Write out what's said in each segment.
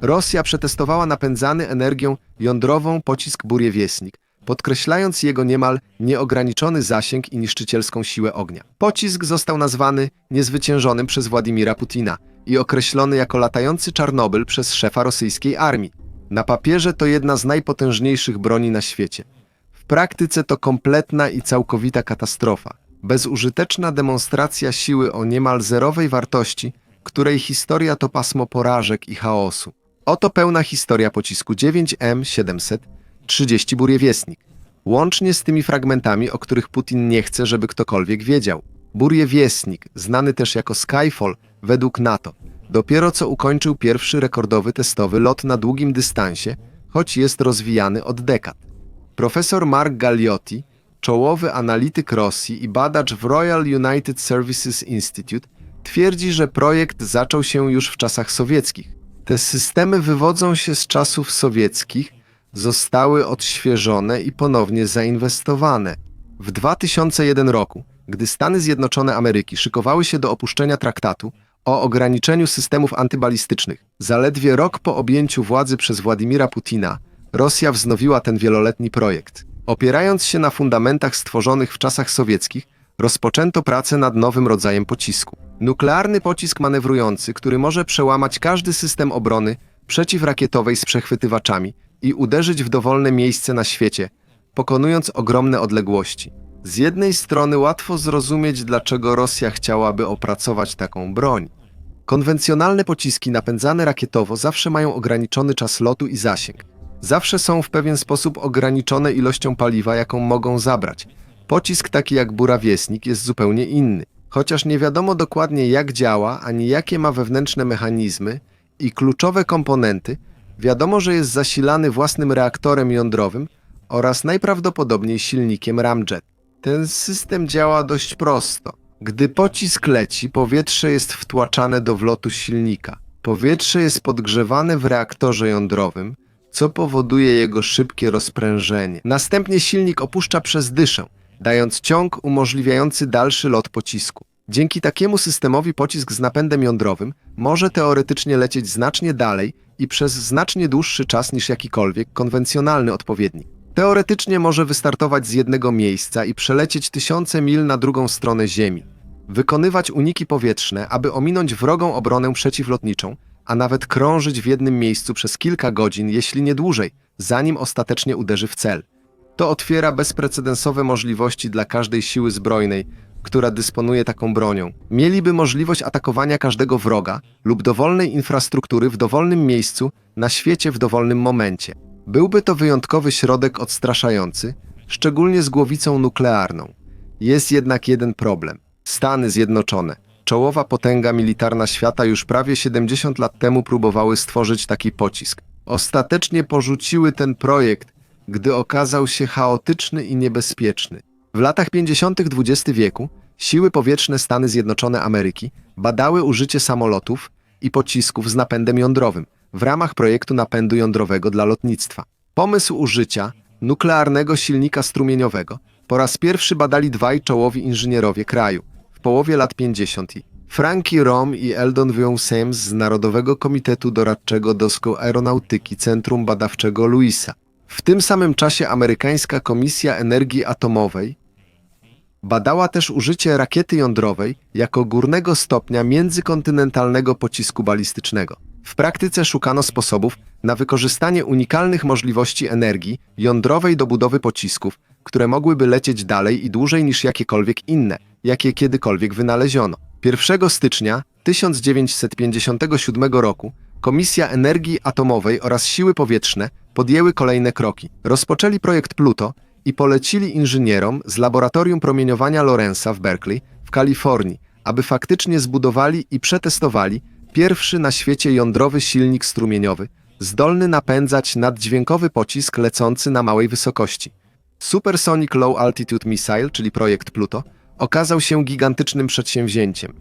Rosja przetestowała napędzany energią jądrową pocisk Burjewiesnik, podkreślając jego niemal nieograniczony zasięg i niszczycielską siłę ognia. Pocisk został nazwany niezwyciężonym przez Władimira Putina i określony jako latający Czarnobyl przez szefa rosyjskiej armii. Na papierze to jedna z najpotężniejszych broni na świecie. W praktyce to kompletna i całkowita katastrofa. Bezużyteczna demonstracja siły o niemal zerowej wartości, której historia to pasmo porażek i chaosu. Oto pełna historia pocisku 9M730 Burjewiesnik. Łącznie z tymi fragmentami, o których Putin nie chce, żeby ktokolwiek wiedział. Burjewiesnik, znany też jako Skyfall według NATO, dopiero co ukończył pierwszy rekordowy testowy lot na długim dystansie, choć jest rozwijany od dekad. Profesor Mark Galliotti, czołowy analityk Rosji i badacz w Royal United Services Institute, twierdzi, że projekt zaczął się już w czasach sowieckich. Te systemy wywodzą się z czasów sowieckich, zostały odświeżone i ponownie zainwestowane. W 2001 roku, gdy Stany Zjednoczone Ameryki szykowały się do opuszczenia traktatu o ograniczeniu systemów antybalistycznych, zaledwie rok po objęciu władzy przez Władimira Putina, Rosja wznowiła ten wieloletni projekt. Opierając się na fundamentach stworzonych w czasach sowieckich, rozpoczęto pracę nad nowym rodzajem pocisku. Nuklearny pocisk manewrujący, który może przełamać każdy system obrony przeciwrakietowej z przechwytywaczami i uderzyć w dowolne miejsce na świecie, pokonując ogromne odległości. Z jednej strony łatwo zrozumieć, dlaczego Rosja chciałaby opracować taką broń. Konwencjonalne pociski napędzane rakietowo zawsze mają ograniczony czas lotu i zasięg. Zawsze są w pewien sposób ograniczone ilością paliwa, jaką mogą zabrać. Pocisk taki jak burawiesnik jest zupełnie inny. Chociaż nie wiadomo dokładnie jak działa, ani jakie ma wewnętrzne mechanizmy i kluczowe komponenty, wiadomo, że jest zasilany własnym reaktorem jądrowym oraz najprawdopodobniej silnikiem ramjet. Ten system działa dość prosto. Gdy pocisk leci, powietrze jest wtłaczane do wlotu silnika. Powietrze jest podgrzewane w reaktorze jądrowym, co powoduje jego szybkie rozprężenie. Następnie silnik opuszcza przez dyszę, dając ciąg umożliwiający dalszy lot pocisku. Dzięki takiemu systemowi pocisk z napędem jądrowym może teoretycznie lecieć znacznie dalej i przez znacznie dłuższy czas niż jakikolwiek konwencjonalny odpowiednik. Teoretycznie może wystartować z jednego miejsca i przelecieć tysiące mil na drugą stronę Ziemi. Wykonywać uniki powietrzne, aby ominąć wrogą obronę przeciwlotniczą, a nawet krążyć w jednym miejscu przez kilka godzin, jeśli nie dłużej, zanim ostatecznie uderzy w cel. To otwiera bezprecedensowe możliwości dla każdej siły zbrojnej, która dysponuje taką bronią. Mieliby możliwość atakowania każdego wroga lub dowolnej infrastruktury w dowolnym miejscu na świecie w dowolnym momencie. Byłby to wyjątkowy środek odstraszający, szczególnie z głowicą nuklearną. Jest jednak jeden problem. Stany Zjednoczone, czołowa potęga militarna świata już prawie 70 lat temu próbowały stworzyć taki pocisk. Ostatecznie porzuciły ten projekt, gdy okazał się chaotyczny i niebezpieczny. W latach 50. XX wieku siły powietrzne Stany Zjednoczone Ameryki badały użycie samolotów i pocisków z napędem jądrowym w ramach projektu napędu jądrowego dla lotnictwa. Pomysł użycia nuklearnego silnika strumieniowego po raz pierwszy badali dwaj czołowi inżynierowie kraju w połowie lat 50. Frankie Rom i Eldon Wionsems z Narodowego Komitetu Doradczego do Aeronautyki Centrum Badawczego Louisa. W tym samym czasie amerykańska Komisja Energii Atomowej badała też użycie rakiety jądrowej jako górnego stopnia międzykontynentalnego pocisku balistycznego. W praktyce szukano sposobów na wykorzystanie unikalnych możliwości energii jądrowej do budowy pocisków, które mogłyby lecieć dalej i dłużej niż jakiekolwiek inne, jakie kiedykolwiek wynaleziono. 1 stycznia 1957 roku Komisja Energii Atomowej oraz Siły Powietrzne podjęły kolejne kroki. Rozpoczęli projekt Pluto i polecili inżynierom z Laboratorium Promieniowania Lorenza w Berkeley w Kalifornii, aby faktycznie zbudowali i przetestowali pierwszy na świecie jądrowy silnik strumieniowy, zdolny napędzać naddźwiękowy pocisk lecący na małej wysokości. Supersonic Low Altitude Missile, czyli projekt Pluto, okazał się gigantycznym przedsięwzięciem.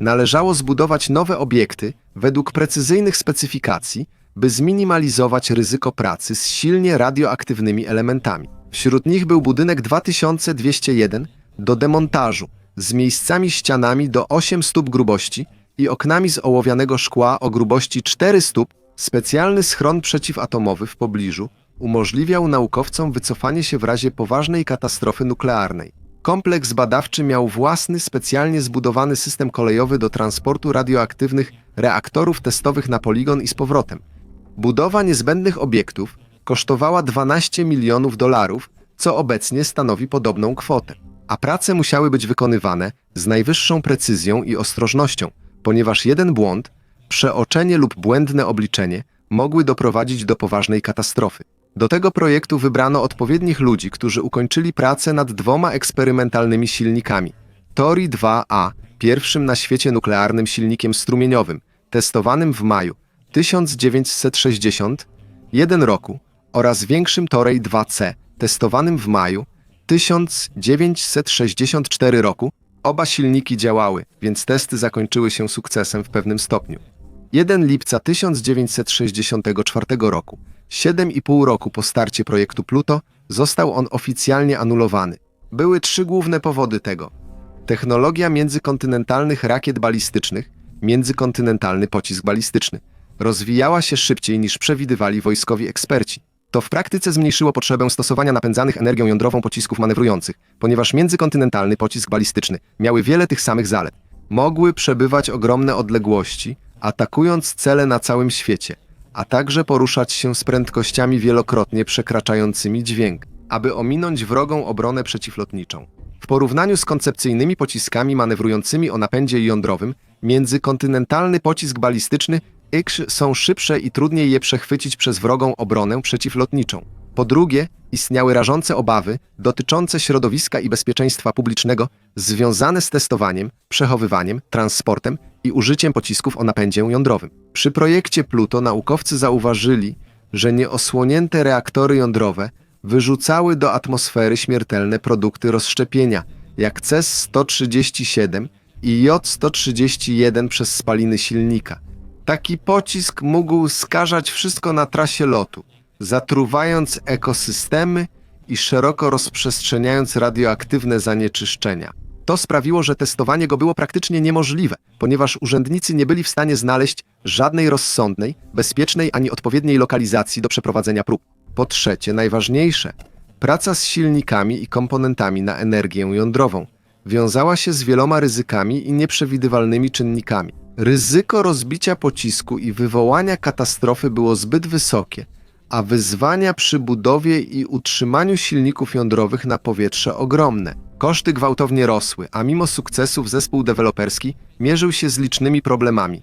Należało zbudować nowe obiekty według precyzyjnych specyfikacji, by zminimalizować ryzyko pracy z silnie radioaktywnymi elementami. Wśród nich był budynek 2201 do demontażu z miejscami ścianami do 8 stóp grubości i oknami z ołowianego szkła o grubości 4 stóp Specjalny schron przeciwatomowy w pobliżu umożliwiał naukowcom wycofanie się w razie poważnej katastrofy nuklearnej. Kompleks badawczy miał własny, specjalnie zbudowany system kolejowy do transportu radioaktywnych reaktorów testowych na poligon i z powrotem. Budowa niezbędnych obiektów kosztowała 12 milionów dolarów, co obecnie stanowi podobną kwotę. A prace musiały być wykonywane z najwyższą precyzją i ostrożnością, ponieważ jeden błąd, przeoczenie lub błędne obliczenie mogły doprowadzić do poważnej katastrofy. Do tego projektu wybrano odpowiednich ludzi, którzy ukończyli pracę nad dwoma eksperymentalnymi silnikami. Tori 2A, pierwszym na świecie nuklearnym silnikiem strumieniowym, testowanym w maju 1961 roku oraz większym Torej 2C, testowanym w maju 1964 roku. Oba silniki działały, więc testy zakończyły się sukcesem w pewnym stopniu. 1 lipca 1964 roku, 7,5 roku po starcie projektu Pluto, został on oficjalnie anulowany. Były trzy główne powody tego. Technologia międzykontynentalnych rakiet balistycznych, międzykontynentalny pocisk balistyczny, rozwijała się szybciej niż przewidywali wojskowi eksperci. To w praktyce zmniejszyło potrzebę stosowania napędzanych energią jądrową pocisków manewrujących, ponieważ międzykontynentalny pocisk balistyczny miały wiele tych samych zalet. Mogły przebywać ogromne odległości, atakując cele na całym świecie, a także poruszać się z prędkościami wielokrotnie przekraczającymi dźwięk, aby ominąć wrogą obronę przeciwlotniczą. W porównaniu z koncepcyjnymi pociskami manewrującymi o napędzie jądrowym, międzykontynentalny pocisk balistyczny X są szybsze i trudniej je przechwycić przez wrogą obronę przeciwlotniczą. Po drugie, istniały rażące obawy dotyczące środowiska i bezpieczeństwa publicznego związane z testowaniem, przechowywaniem, transportem i użyciem pocisków o napędzie jądrowym. Przy projekcie Pluto naukowcy zauważyli, że nieosłonięte reaktory jądrowe wyrzucały do atmosfery śmiertelne produkty rozszczepienia, jak CES-137 i J-131 przez spaliny silnika. Taki pocisk mógł skażać wszystko na trasie lotu, zatruwając ekosystemy i szeroko rozprzestrzeniając radioaktywne zanieczyszczenia. To sprawiło, że testowanie go było praktycznie niemożliwe, ponieważ urzędnicy nie byli w stanie znaleźć żadnej rozsądnej, bezpiecznej ani odpowiedniej lokalizacji do przeprowadzenia prób. Po trzecie, najważniejsze, praca z silnikami i komponentami na energię jądrową wiązała się z wieloma ryzykami i nieprzewidywalnymi czynnikami. Ryzyko rozbicia pocisku i wywołania katastrofy było zbyt wysokie, a wyzwania przy budowie i utrzymaniu silników jądrowych na powietrze ogromne. Koszty gwałtownie rosły, a mimo sukcesów zespół deweloperski mierzył się z licznymi problemami,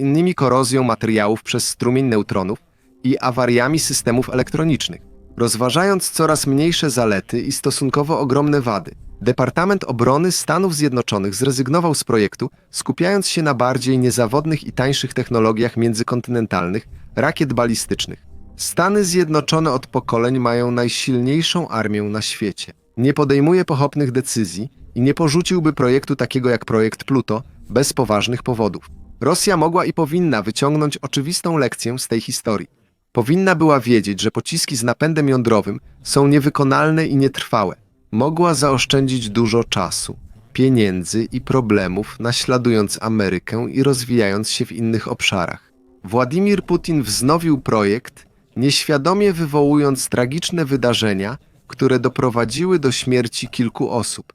innymi korozją materiałów przez strumień neutronów i awariami systemów elektronicznych. Rozważając coraz mniejsze zalety i stosunkowo ogromne wady, Departament Obrony Stanów Zjednoczonych zrezygnował z projektu, skupiając się na bardziej niezawodnych i tańszych technologiach międzykontynentalnych, rakiet balistycznych. Stany Zjednoczone od pokoleń mają najsilniejszą armię na świecie. Nie podejmuje pochopnych decyzji i nie porzuciłby projektu takiego jak projekt Pluto bez poważnych powodów. Rosja mogła i powinna wyciągnąć oczywistą lekcję z tej historii. Powinna była wiedzieć, że pociski z napędem jądrowym są niewykonalne i nietrwałe. Mogła zaoszczędzić dużo czasu, pieniędzy i problemów, naśladując Amerykę i rozwijając się w innych obszarach. Władimir Putin wznowił projekt, nieświadomie wywołując tragiczne wydarzenia, które doprowadziły do śmierci kilku osób.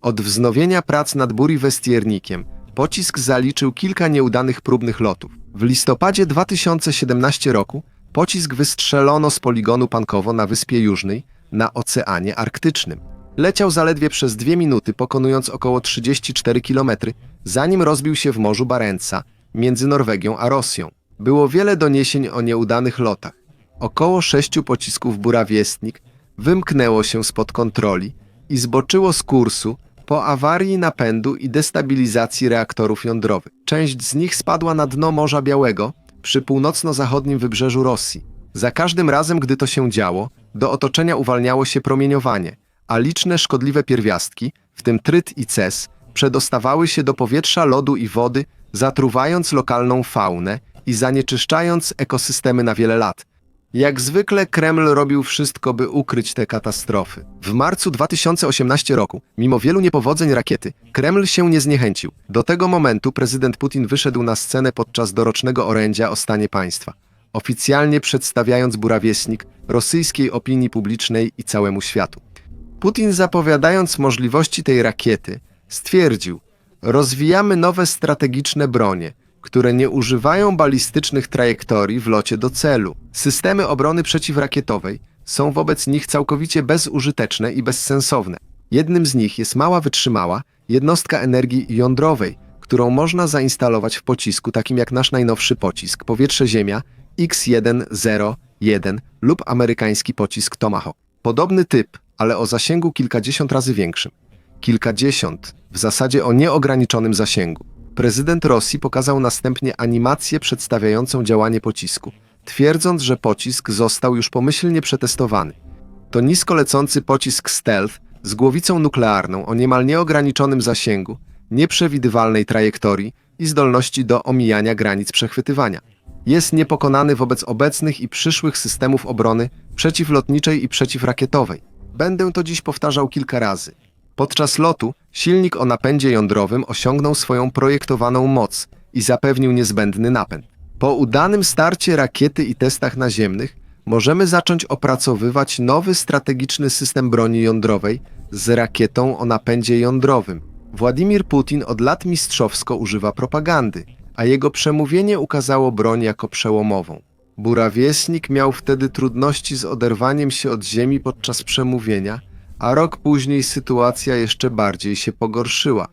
Od wznowienia prac nad Buri-Westiernikiem pocisk zaliczył kilka nieudanych próbnych lotów. W listopadzie 2017 roku pocisk wystrzelono z poligonu Pankowo na Wyspie Jużnej na Oceanie Arktycznym. Leciał zaledwie przez dwie minuty, pokonując około 34 km, zanim rozbił się w Morzu Barentsa między Norwegią a Rosją. Było wiele doniesień o nieudanych lotach. Około sześciu pocisków Burawiestnik wymknęło się spod kontroli i zboczyło z kursu po awarii napędu i destabilizacji reaktorów jądrowych. Część z nich spadła na dno Morza Białego przy północno-zachodnim wybrzeżu Rosji. Za każdym razem, gdy to się działo, do otoczenia uwalniało się promieniowanie, a liczne szkodliwe pierwiastki, w tym tryt i ces, przedostawały się do powietrza, lodu i wody, zatruwając lokalną faunę i zanieczyszczając ekosystemy na wiele lat. Jak zwykle Kreml robił wszystko, by ukryć te katastrofy. W marcu 2018 roku, mimo wielu niepowodzeń rakiety, Kreml się nie zniechęcił. Do tego momentu prezydent Putin wyszedł na scenę podczas dorocznego orędzia o stanie państwa. oficjalnie przedstawiając burawiesnik rosyjskiej opinii publicznej i całemu światu. Putin zapowiadając możliwości tej rakiety, stwierdził: Rozwijamy nowe strategiczne bronie, które nie używają balistycznych trajektorii w locie do celu. Systemy obrony przeciwrakietowej są wobec nich całkowicie bezużyteczne i bezsensowne. Jednym z nich jest mała wytrzymała jednostka energii jądrowej, którą można zainstalować w pocisku takim jak nasz najnowszy pocisk powietrze-ziemia X-101 lub amerykański pocisk Tomahawk. Podobny typ, ale o zasięgu kilkadziesiąt razy większym. Kilkadziesiąt, w zasadzie o nieograniczonym zasięgu. Prezydent Rosji pokazał następnie animację przedstawiającą działanie pocisku, twierdząc, że pocisk został już pomyślnie przetestowany. To nisko lecący pocisk stealth z głowicą nuklearną o niemal nieograniczonym zasięgu, nieprzewidywalnej trajektorii i zdolności do omijania granic przechwytywania. Jest niepokonany wobec obecnych i przyszłych systemów obrony przeciwlotniczej i przeciwrakietowej. Będę to dziś powtarzał kilka razy. Podczas lotu silnik o napędzie jądrowym osiągnął swoją projektowaną moc i zapewnił niezbędny napęd. Po udanym starcie rakiety i testach naziemnych możemy zacząć opracowywać nowy strategiczny system broni jądrowej z rakietą o napędzie jądrowym. Władimir Putin od lat mistrzowsko używa propagandy, a jego przemówienie ukazało broń jako przełomową. Burawiesnik miał wtedy trudności z oderwaniem się od ziemi podczas przemówienia, a rok później sytuacja jeszcze bardziej się pogorszyła.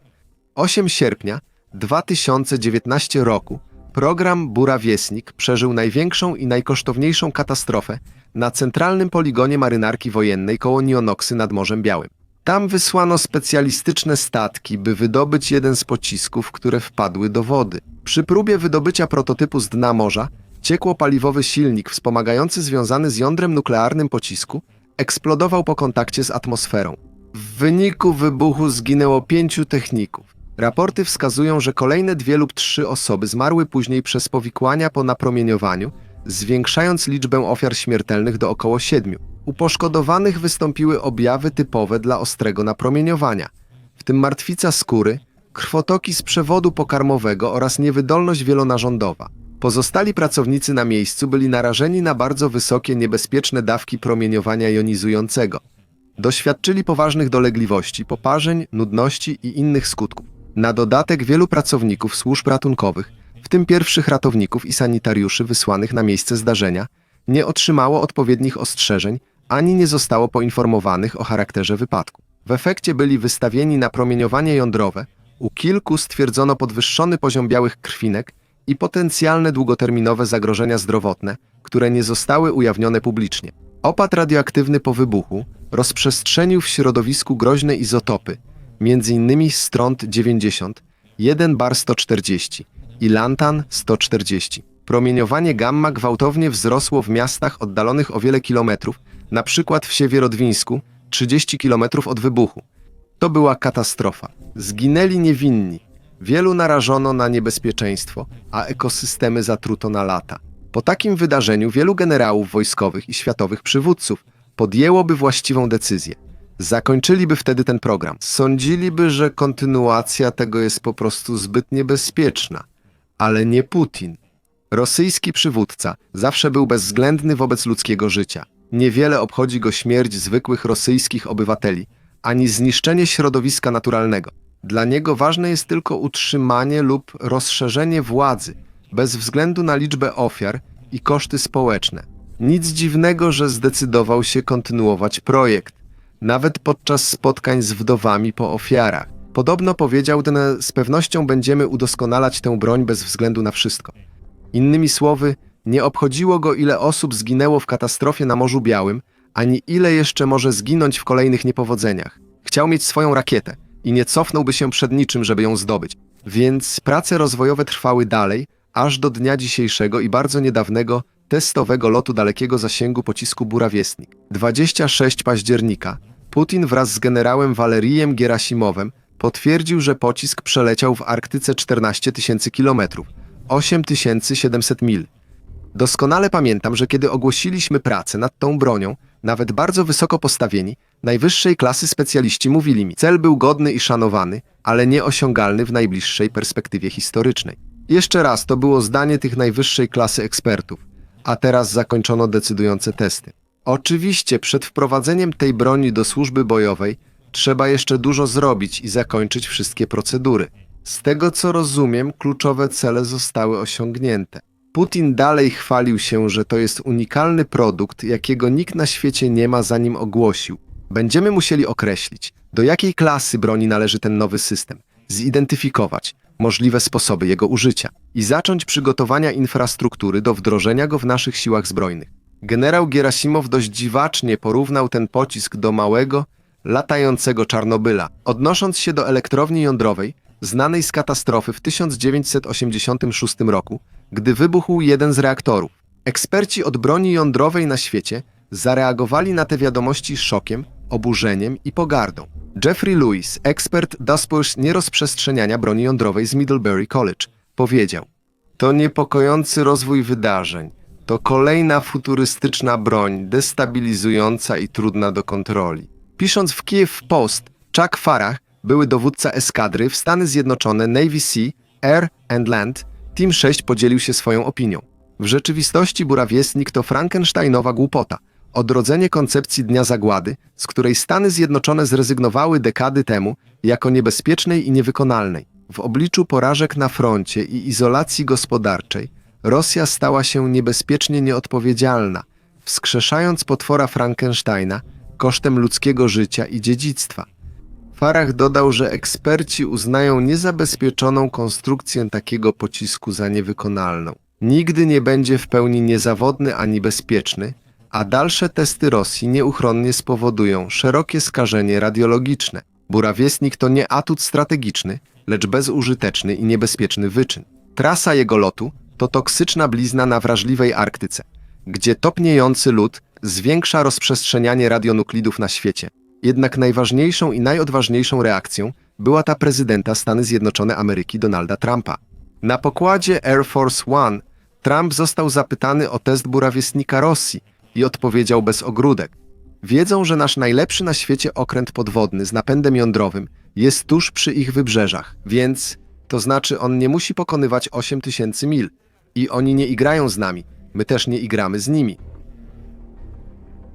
8 sierpnia 2019 roku program Burawiesnik przeżył największą i najkosztowniejszą katastrofę na centralnym poligonie marynarki wojennej koło Nionoksy nad Morzem Białym. Tam wysłano specjalistyczne statki, by wydobyć jeden z pocisków, które wpadły do wody. Przy próbie wydobycia prototypu z dna morza, ciekło-paliwowy silnik wspomagający związany z jądrem nuklearnym pocisku eksplodował po kontakcie z atmosferą. W wyniku wybuchu zginęło pięciu techników. Raporty wskazują, że kolejne dwie lub trzy osoby zmarły później przez powikłania po napromieniowaniu, zwiększając liczbę ofiar śmiertelnych do około siedmiu. U poszkodowanych wystąpiły objawy typowe dla ostrego napromieniowania, w tym martwica skóry, krwotoki z przewodu pokarmowego oraz niewydolność wielonarządowa. Pozostali pracownicy na miejscu byli narażeni na bardzo wysokie, niebezpieczne dawki promieniowania jonizującego. Doświadczyli poważnych dolegliwości, poparzeń, nudności i innych skutków. Na dodatek wielu pracowników służb ratunkowych, w tym pierwszych ratowników i sanitariuszy wysłanych na miejsce zdarzenia, nie otrzymało odpowiednich ostrzeżeń ani nie zostało poinformowanych o charakterze wypadku. W efekcie byli wystawieni na promieniowanie jądrowe, u kilku stwierdzono podwyższony poziom białych krwinek i potencjalne długoterminowe zagrożenia zdrowotne, które nie zostały ujawnione publicznie. Opad radioaktywny po wybuchu rozprzestrzenił w środowisku groźne izotopy, m.in. stront 90, 1 bar 140 i lantan 140. Promieniowanie gamma gwałtownie wzrosło w miastach oddalonych o wiele kilometrów, na przykład w Siewierodwińsku, 30 kilometrów od wybuchu. To była katastrofa. Zginęli niewinni. Wielu narażono na niebezpieczeństwo, a ekosystemy zatruto na lata. Po takim wydarzeniu wielu generałów wojskowych i światowych przywódców podjęłoby właściwą decyzję. Zakończyliby wtedy ten program. Sądziliby, że kontynuacja tego jest po prostu zbyt niebezpieczna. Ale nie Putin. Rosyjski przywódca zawsze był bezwzględny wobec ludzkiego życia. Niewiele obchodzi go śmierć zwykłych rosyjskich obywateli, ani zniszczenie środowiska naturalnego. Dla niego ważne jest tylko utrzymanie lub rozszerzenie władzy, bez względu na liczbę ofiar i koszty społeczne. Nic dziwnego, że zdecydował się kontynuować projekt, nawet podczas spotkań z wdowami po ofiarach. Podobno powiedział ten, z pewnością będziemy udoskonalać tę broń bez względu na wszystko. Innymi słowy, nie obchodziło go, ile osób zginęło w katastrofie na Morzu Białym, ani ile jeszcze może zginąć w kolejnych niepowodzeniach. Chciał mieć swoją rakietę i nie cofnąłby się przed niczym, żeby ją zdobyć. Więc prace rozwojowe trwały dalej, aż do dnia dzisiejszego i bardzo niedawnego testowego lotu dalekiego zasięgu pocisku Burawiesnik. 26 października Putin wraz z generałem Walerijem Gerasimowem potwierdził, że pocisk przeleciał w Arktyce 14 tysięcy kilometrów, 8700 mil. Doskonale pamiętam, że kiedy ogłosiliśmy pracę nad tą bronią, nawet bardzo wysoko postawieni, najwyższej klasy specjaliści mówili mi, cel był godny i szanowany, ale nieosiągalny w najbliższej perspektywie historycznej. Jeszcze raz, to było zdanie tych najwyższej klasy ekspertów. a teraz zakończono decydujące testy. Oczywiście przed wprowadzeniem tej broni do służby bojowej trzeba jeszcze dużo zrobić i zakończyć wszystkie procedury. Z tego co rozumiem, kluczowe cele zostały osiągnięte. Putin dalej chwalił się, że to jest unikalny produkt, jakiego nikt na świecie nie ma, zanim ogłosił. Będziemy musieli określić, do jakiej klasy broni należy ten nowy system, zidentyfikować możliwe sposoby jego użycia i zacząć przygotowania infrastruktury do wdrożenia go w naszych siłach zbrojnych. Generał Gerasimow dość dziwacznie porównał ten pocisk do małego, latającego Czarnobyla, odnosząc się do elektrowni jądrowej, znanej z katastrofy w 1986 roku, gdy wybuchł jeden z reaktorów. Eksperci od broni jądrowej na świecie zareagowali na te wiadomości szokiem, oburzeniem i pogardą. Jeffrey Lewis, ekspert spraw nierozprzestrzeniania broni jądrowej z Middlebury College, powiedział: To niepokojący rozwój wydarzeń. To kolejna futurystyczna broń, destabilizująca i trudna do kontroli. Pisząc w Kiev Post, Chuck Farah, były dowódca eskadry w Stany Zjednoczone Navy Sea, Air and Land, Team 6 podzielił się swoją opinią. W rzeczywistości burawiestnik to Frankensteinowa głupota, odrodzenie koncepcji Dnia Zagłady, z której Stany Zjednoczone zrezygnowały dekady temu jako niebezpiecznej i niewykonalnej. W obliczu porażek na froncie i izolacji gospodarczej Rosja stała się niebezpiecznie nieodpowiedzialna, wskrzeszając potwora Frankensteina kosztem ludzkiego życia i dziedzictwa. Farah dodał, że eksperci uznają niezabezpieczoną konstrukcję takiego pocisku za niewykonalną. Nigdy nie będzie w pełni niezawodny ani bezpieczny, a dalsze testy Rosji nieuchronnie spowodują szerokie skażenie radiologiczne. Burawiestnik to nie atut strategiczny, lecz bezużyteczny i niebezpieczny wyczyn. Trasa jego lotu to toksyczna blizna na wrażliwej Arktyce, gdzie topniejący lód zwiększa rozprzestrzenianie radionuklidów na świecie. Jednak najważniejszą i najodważniejszą reakcją była ta prezydenta Stany Zjednoczone Ameryki Donalda Trumpa. Na pokładzie Air Force One Trump został zapytany o test burawiestnika Rosji i odpowiedział bez ogródek. Wiedzą, że nasz najlepszy na świecie okręt podwodny z napędem jądrowym jest tuż przy ich wybrzeżach, więc to znaczy on nie musi pokonywać 8 tysięcy mil i oni nie igrają z nami, my też nie igramy z nimi.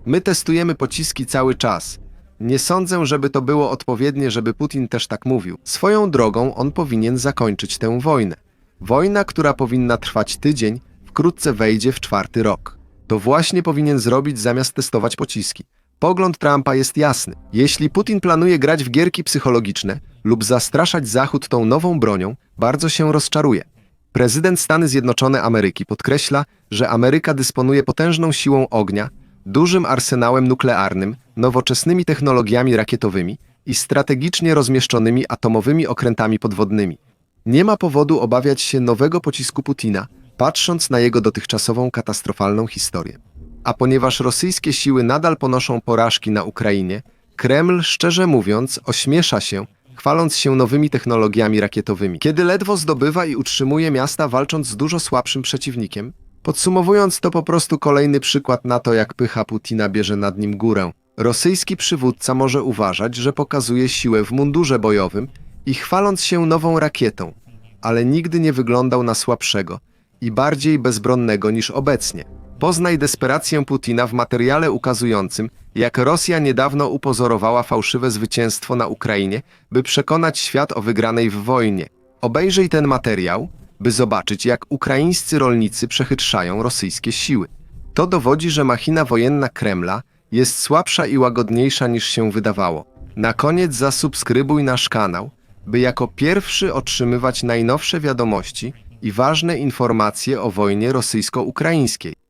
My testujemy pociski cały czas. Nie sądzę, żeby to było odpowiednie, żeby Putin też tak mówił. Swoją drogą on powinien zakończyć tę wojnę. Wojna, która powinna trwać tydzień, wkrótce wejdzie w czwarty rok. To właśnie powinien zrobić zamiast testować pociski. Pogląd Trumpa jest jasny. Jeśli Putin planuje grać w gierki psychologiczne lub zastraszać Zachód tą nową bronią, bardzo się rozczaruje. Prezydent Stany Zjednoczone Ameryki podkreśla, że Ameryka dysponuje potężną siłą ognia, dużym arsenałem nuklearnym, nowoczesnymi technologiami rakietowymi i strategicznie rozmieszczonymi atomowymi okrętami podwodnymi. Nie ma powodu obawiać się nowego pocisku Putina, patrząc na jego dotychczasową katastrofalną historię. A ponieważ rosyjskie siły nadal ponoszą porażki na Ukrainie, Kreml, szczerze mówiąc, ośmiesza się, chwaląc się nowymi technologiami rakietowymi, kiedy ledwo zdobywa i utrzymuje miasta walcząc z dużo słabszym przeciwnikiem. Podsumowując, to po prostu kolejny przykład na to, jak pycha Putina bierze nad nim górę. Rosyjski przywódca może uważać, że pokazuje siłę w mundurze bojowym i chwaląc się nową rakietą, ale nigdy nie wyglądał na słabszego i bardziej bezbronnego niż obecnie. Poznaj desperację Putina w materiale ukazującym, jak Rosja niedawno upozorowała fałszywe zwycięstwo na Ukrainie, by przekonać świat o wygranej w wojnie. Obejrzyj ten materiał, by zobaczyć, jak ukraińscy rolnicy przechytrzają rosyjskie siły. To dowodzi, że machina wojenna Kremla jest słabsza i łagodniejsza niż się wydawało. Na koniec zasubskrybuj nasz kanał, by jako pierwszy otrzymywać najnowsze wiadomości i ważne informacje o wojnie rosyjsko-ukraińskiej.